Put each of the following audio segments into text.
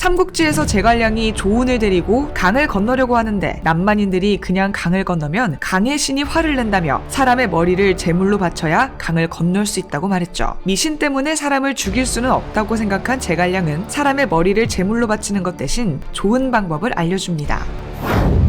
삼국지에서 제갈량이 조운을 데리고 강을 건너려고 하는데 남만인들이 그냥 강을 건너면 강의 신이 화를 낸다며 사람의 머리를 제물로 바쳐야 강을 건널 수 있다고 말했죠. 미신 때문에 사람을 죽일 수는 없다고 생각한 제갈량은 사람의 머리를 제물로 바치는 것 대신 좋은 방법을 알려줍니다.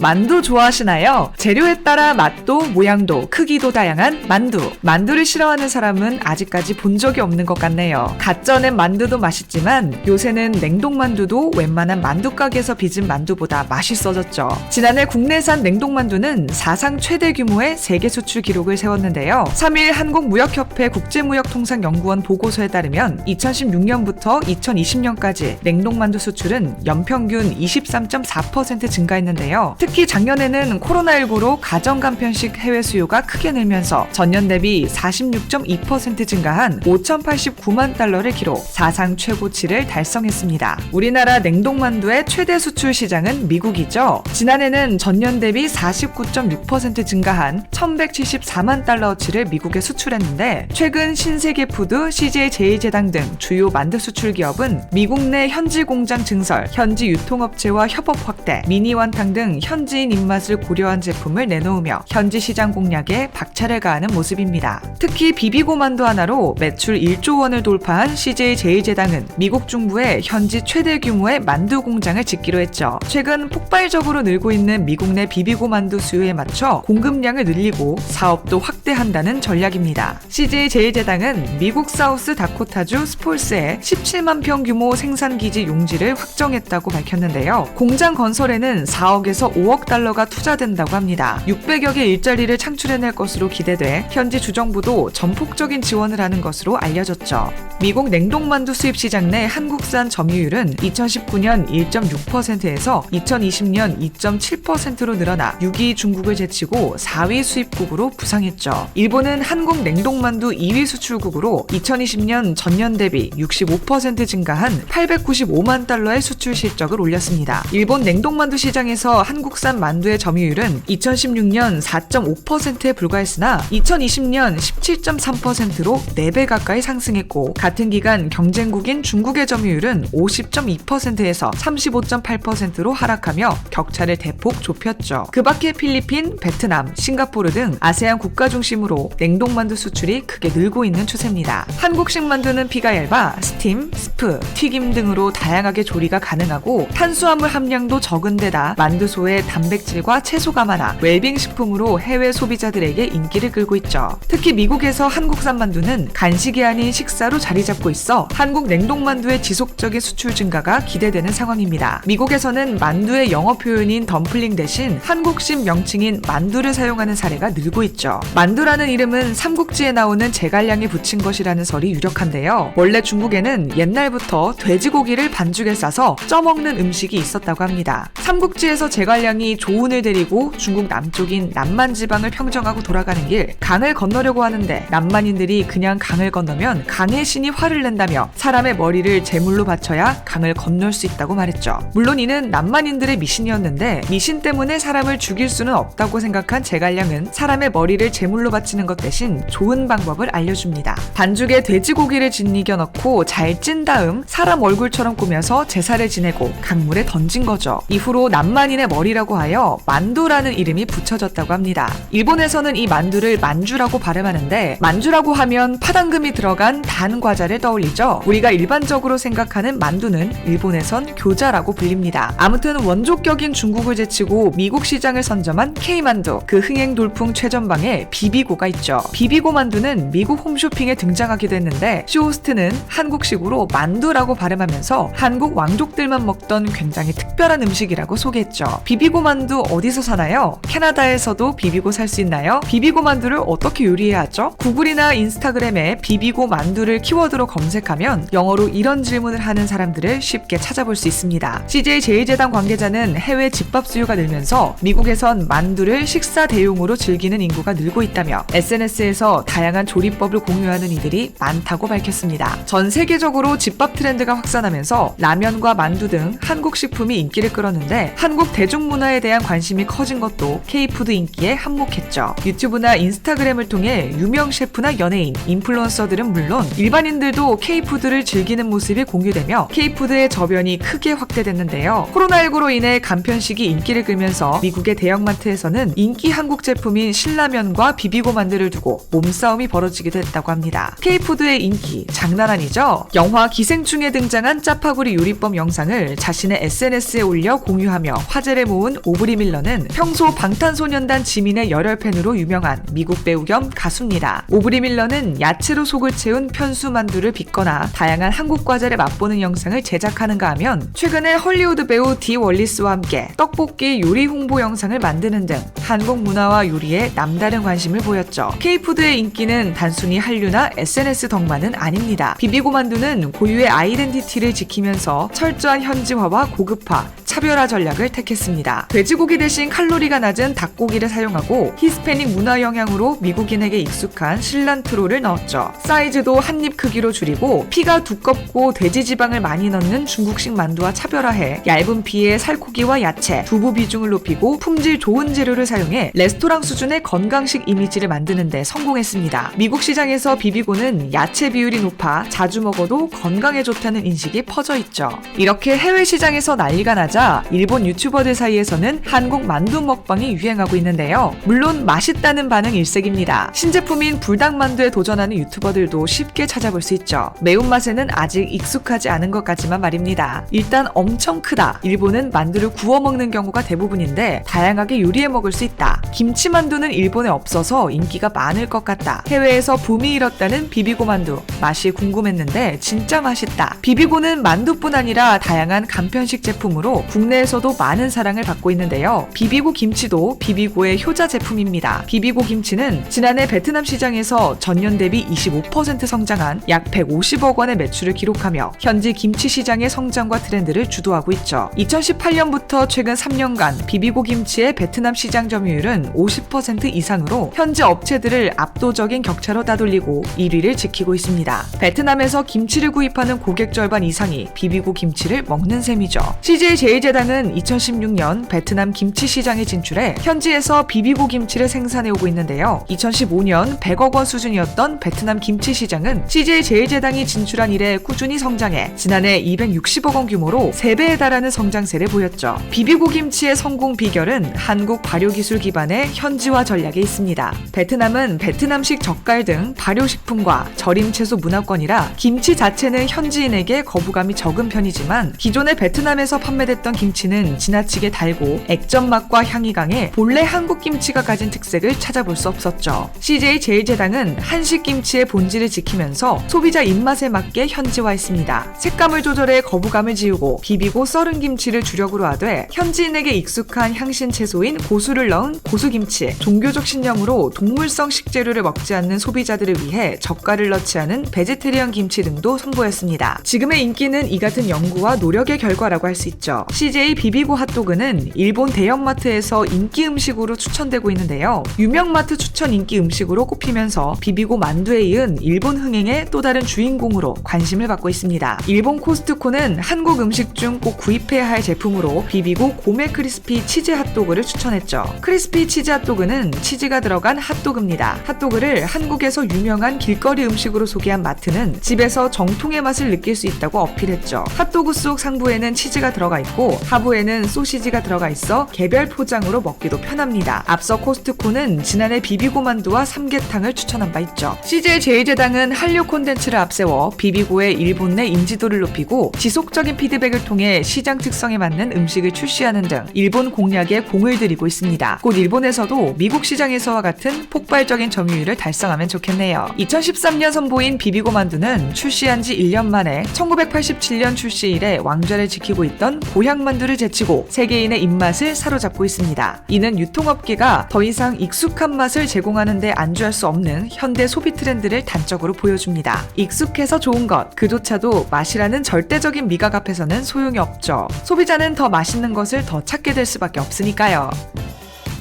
만두 좋아하시나요? 재료에 따라 맛도 모양도 크기도 다양한 만두. 만두를 싫어하는 사람은 아직까지 본 적이 없는 것 같네요. 갓 쪄낸 만두도 맛있지만 요새는 냉동 만두도 웬만한 만두 가게에서 빚은 만두보다 맛있어졌죠. 지난해 국내산 냉동 만두는 사상 최대 규모의 세계 수출 기록을 세웠는데요. 3일 한국무역협회 국제무역통상연구원 보고서에 따르면 2016년부터 2020년까지 냉동 만두 수출은 연평균 23.4% 증가했는데요. 특히 작년에는 코로나19로 가정 간편식 해외 수요가 크게 늘면서 전년 대비 46.2% 증가한 5,089만 달러를 기록, 사상 최고치를 달성했습니다. 우리나라 냉동만두의 최대 수출 시장은 미국이죠. 지난해는 전년 대비 49.6% 증가한 1,174만 달러어치를 미국에 수출했는데 최근 신세계 푸드, CJ 제일제당 등 주요 만두 수출 기업은 미국 내 현지 공장 증설, 현지 유통업체와 협업 확대, 미니 완탕 등 현 지인 입맛을 고려한 제품을 내놓으며 현지 시장 공략에 박차를 가하는 모습입니다. 특히 비비고 만두 하나로 매출 1조 원을 돌파한 CJ 제일제당은 미국 중부에 현지 최대 규모의 만두 공장을 짓기로 했죠. 최근 폭발적으로 늘고 있는 미국 내 비비고 만두 수요에 맞춰 공급량을 늘리고 사업도 확대한다는 전략입니다. CJ 제일제당은 미국 사우스 다코타주 스폴스에 17만 평 규모 생산 기지 용지를 확정했다고 밝혔는데요. 공장 건설에는 4억에서 5억 달러가 투자된다고 합니다. 600여 개 일자리를 창출해낼 것으로 기대돼 현지 주정부도 전폭적인 지원을 하는 것으로 알려졌죠. 미국 냉동만두 수입 시장 내 한국산 점유율은 2019년 1.6%에서 2020년 2.7%로 늘어나 6위 중국을 제치고 4위 수입국으로 부상했죠. 일본은 한국 냉동만두 2위 수출국으로 2020년 전년 대비 65% 증가한 895만 달러의 수출 실적을 올렸습니다. 일본 냉동만두 시장에서 한국 산 만두의 점유율은 2016년 4.5%에 불과했으나 2020년 17.3%로 4배 가까이 상승했고 같은 기간 경쟁국인 중국의 점유율은 50.2%에서 35.8%로 하락하며 격차를 대폭 좁혔죠. 그 밖에 필리핀, 베트남, 싱가포르 등 아세안 국가 중심으로 냉동만두 수출이 크게 늘고 있는 추세입니다. 한국식 만두는 피가 얇아 스팀, 스프, 튀김 등으로 다양하게 조리가 가능하고 탄수화물 함량도 적은 데다 만두소의 단백질과 채소가 많아 웰빙 식품으로 해외 소비자들에게 인기를 끌고 있죠. 특히 미국에서 한국산 만두는 간식이 아닌 식사로 자리 잡고 있어 한국 냉동 만두의 지속적인 수출 증가가 기대되는 상황입니다. 미국에서는 만두의 영어 표현인 덤플링 대신 한국식 명칭인 만두를 사용하는 사례가 늘고 있죠. 만두라는 이름은 삼국지에 나오는 제갈량이 붙인 것이라는 설이 유력한데요. 원래 중국에는 옛날부터 돼지고기를 반죽에 싸서 쪄먹는 음식이 있었다고 합니다. 삼국지에서 제갈량 이 조운을 데리고 중국 남쪽인 남만 지방을 평정하고 돌아가는 길 강을 건너려고 하는데 남만인들이 그냥 강을 건너면 강의 신이 화를 낸다며 사람의 머리를 제물로 바쳐야 강을 건널 수 있다고 말했죠. 물론 이는 남만인들의 미신이었는데 미신 때문에 사람을 죽일 수는 없다고 생각한 제갈량은 사람의 머리를 제물로 바치는 것 대신 좋은 방법을 알려줍니다. 반죽에 돼지고기를 짓이겨 넣고 잘 찐 다음 사람 얼굴처럼 꾸며서 제사를 지내고 강물에 던진 거죠. 이후로 남만인의 머리라 고 하여 만두라는 이름이 붙여졌다고 합니다. 일본에서는 이 만두를 만주라고 발음하는데 만주라고 하면 파당금이 들어간 단 과자를 떠올리죠. 우리가 일반적으로 생각하는 만두는 일본에선 교자라고 불립니다. 아무튼 원조격인 중국을 제치고 미국 시장을 선점한 K만두 그 흥행 돌풍 최전방에 비비고가 있죠. 비비고 만두는 미국 홈쇼핑에 등장하기도 했는데 쇼호스트는 한국식으로 만두라고 발음하면서 한국 왕족들만 먹던 굉장히 특별한 음식이라고 소개했죠. 비비고 만두 어디서 사나요? 캐나다에서도 비비고 살 수 있나요? 비비고 만두를 어떻게 요리해야 하죠? 구글이나 인스타그램에 비비고 만두를 키워드로 검색하면 영어로 이런 질문을 하는 사람들을 쉽게 찾아볼 수 있습니다. CJ 제일제당 관계자는 해외 집밥 수요가 늘면서 미국에선 만두를 식사 대용으로 즐기는 인구가 늘고 있다며 SNS에서 다양한 조리법을 공유하는 이들이 많다고 밝혔습니다. 전 세계적으로 집밥 트렌드가 확산하면서 라면과 만두 등 한국 식품이 인기를 끌었는데 한국 대중문화 문화에 대한 관심이 커진 것도 K푸드 인기에 한몫했죠. 유튜브나 인스타그램을 통해 유명 셰프나 연예인, 인플루언서들은 물론 일반인들도 K푸드를 즐기는 모습이 공유되며 K푸드의 저변이 크게 확대됐는데요. 코로나19로 인해 간편식이 인기를 끌면서 미국의 대형마트에서는 인기 한국 제품인 신라면과 비비고 만두를 두고 몸싸움이 벌어지기도 했다고 합니다. K푸드의 인기 장난 아니죠? 영화 기생충에 등장한 짜파구리 요리법 영상을 자신의 SNS에 올려 공유하며 화제를 모은 오브리 밀러는 평소 방탄소년단 지민의 열혈 팬으로 유명한 미국 배우 겸 가수입니다. 오브리 밀러는 야채로 속을 채운 편수 만두를 빚거나 다양한 한국 과자를 맛보는 영상을 제작하는가 하면 최근에 헐리우드 배우 디 월리스와 함께 떡볶이 요리 홍보 영상을 만드는 등 한국 문화와 요리에 남다른 관심을 보였죠. K푸드의 인기는 단순히 한류나 SNS 덕만은 아닙니다. 비비고 만두는 고유의 아이덴티티를 지키면서 철저한 현지화와 고급화, 차별화 전략을 택했습니다. 돼지고기 대신 칼로리가 낮은 닭고기를 사용하고 히스패닉 문화 영향으로 미국인에게 익숙한 실란트로를 넣었죠. 사이즈도 한 입 크기로 줄이고 피가 두껍고 돼지 지방을 많이 넣는 중국식 만두와 차별화해 얇은 피에 살코기와 야채, 두부 비중을 높이고 품질 좋은 재료를 사용해 레스토랑 수준의 건강식 이미지를 만드는 데 성공했습니다. 미국 시장에서 비비고는 야채 비율이 높아 자주 먹어도 건강에 좋다는 인식이 퍼져 있죠. 이렇게 해외 시장에서 난리가 나자 일본 유튜버들 사이에서는 한국 만두 먹방이 유행하고 있는데요. 물론 맛있다는 반응 일색입니다. 신제품인 불닭만두에 도전하는 유튜버들도 쉽게 찾아볼 수 있죠. 매운맛에는 아직 익숙하지 않은 것 같지만 말입니다. 일단 엄청 크다. 일본은 만두를 구워 먹는 경우가 대부분인데 다양하게 요리해 먹을 수 있다. 김치 만두는 일본에 없어서 인기가 많을 것 같다. 해외에서 붐이 일었다는 비비고 만두. 맛이 궁금했는데 진짜 맛있다. 비비고는 만두뿐 아니라 다양한 간편식 제품으로 국내에서도 많은 사랑을 받고 있는데요. 비비고 김치도 비비고의 효자 제품입니다. 비비고 김치는 지난해 베트남 시장에서 전년 대비 25% 성장한 약 150억 원의 매출을 기록하며 현지 김치 시장의 성장과 트렌드를 주도하고 있죠. 2018년부터 최근 3년간 비비고 김치의 베트남 시장 점유율은 50% 이상으로 현지 업체들을 압도적인 격차로 따돌리고 1위를 지키고 있습니다. 베트남에서 김치를 구입하는 고객 절반 이상이 비비고 김치를 먹는 셈이죠. CJ 제일 제당은 2016년 베트남 김치 시장에 진출해 현지에서 비비고 김치를 생산해 오고 있는데요. 2015년 100억 원 수준이었던 베트남 김치 시장은 CJ 제일제당이 진출한 이래 꾸준히 성장해 지난해 260억 원 규모로 3배에 달하는 성장세를 보였죠. 비비고 김치의 성공 비결은 한국 발효 기술 기반의 현지화 전략에 있습니다. 베트남은 베트남식 젓갈 등 발효식품과 절임 채소 문화권이라 김치 자체는 현지인에게 거부감이 적은 편이지만 기존의 베트남에서 판매됐던 김치는 지나치게 달고 액젓 맛과 향이 강해 본래 한국 김치가 가진 특색을 찾아볼 수 없었죠. CJ 제일제당은 한식 김치의 본질을 지키면서 소비자 입맛에 맞게 현지화했습니다. 색감을 조절해 거부감을 지우고 비비고 썰은 김치를 주력으로 하되 현지인에게 익숙한 향신 채소인 고수를 넣은 고수김치, 종교적 신념으로 동물성 식재료를 먹지 않는 소비자들을 위해 젓갈을 넣지 않은 베지테리언 김치 등도 선보였습니다. 지금의 인기는 이 같은 연구와 노력의 결과라고 할 수 있죠. CJ 비비고 핫도그는 일본 대형마트에서 인기 음식으로 추천되고 있는데요. 유명마트 추천 인기 음식으로 꼽히면서 비비고 만두에 이은 일본 흥행의 또 다른 주인공으로 관심을 받고 있습니다. 일본 코스트코는 한국 음식 중 꼭 구입해야 할 제품으로 비비고 고메 크리스피 치즈 핫도그를 추천했죠. 크리스피 치즈 핫도그는 치즈가 들어간 핫도그입니다. 핫도그를 한국에서 유명한 길거리 음식으로 소개한 마트는 집에서 정통의 맛을 느낄 수 있다고 어필했죠. 핫도그 속 상부에는 치즈가 들어가 있고 하부에는 소시지가 들어가 있어 개별 포장으로 먹기도 편합니다. 앞서 코스트코는 지난해 비비고 만두와 삼계탕을 추천한 바 있죠. CJ 제일제당은 한류 콘텐츠를 앞세워 비비고의 일본 내 인지도를 높이고 지속적인 피드백을 통해 시장 특성에 맞는 음식을 출시하는 등 일본 공략에 공을 들이고 있습니다. 곧 일본에서도 미국 시장에서와 같은 폭발적인 점유율을 달성하면 좋겠네요. 2013년 선보인 비비고 만두는 출시한 지 1년 만에 1987년 출시 이래 왕좌를 지키고 있던 고향 만두를 제치고 세계인의 입맛을 사로잡고 있습니다. 이는 유통업계가 더 이상 익숙한 맛을 제공하는데 안주할 수 없는 현대 소비 트렌드를 단적으로 보여줍니다. 익숙해서 좋은 것, 그조차도 맛이라는 절대적인 미각 앞에서는 소용이 없죠. 소비자는 더 맛있는 것을 더 찾게 될 수밖에 없으니까요.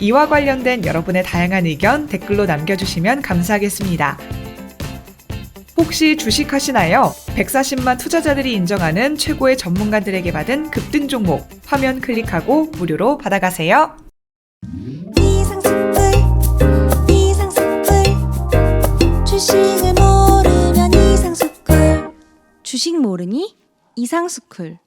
이와 관련된 여러분의 다양한 의견 댓글로 남겨주시면 감사하겠습니다. 혹시 주식하시나요? 140만 투자자들이 인정하는 최고의 전문가들에게 받은 급등 종목 화면 클릭하고 무료로 받아가세요. 주식을 모르면 이상스쿨 주식 모르니 이상스쿨